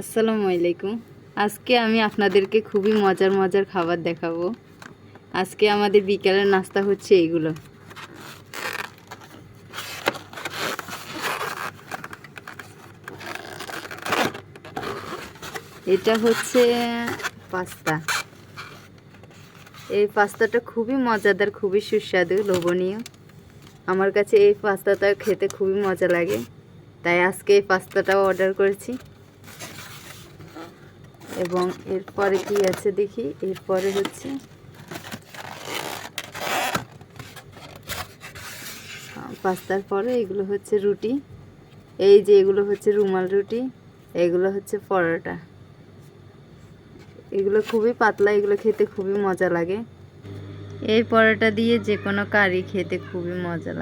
আসসালামু আলাইকুম। আজকে আমি আপনাদেরকে খুবই মজার মজার খাবার দেখাবো। আজকে আমাদের বিকালের নাস্তা হচ্ছে এইগুলো এটা হচ্ছে পাস্তা। এই পাস্তাটা খুবই মজাদার, খুবই সুস্বাদু, লোভনীয়। আমার কাছে এই পাস্তাটা খেতে খুবই মজা লাগে। তাই আজকে এই পাস্তাটাও অর্ডার করেছি। এবং এরপরে কি আছে দেখি? এরপরে হচ্ছে পাস্তার পরে এগুলো হচ্ছে রুটি। এই যে এগুলো হচ্ছে রুমাল রুটি, এগুলো হচ্ছে পরোটা। এগুলো খুবই পাতলা, এগুলো খেতে খুবই মজা লাগে। এই পরোটা দিয়ে যে কোনো কারি খেতে খুবই মজা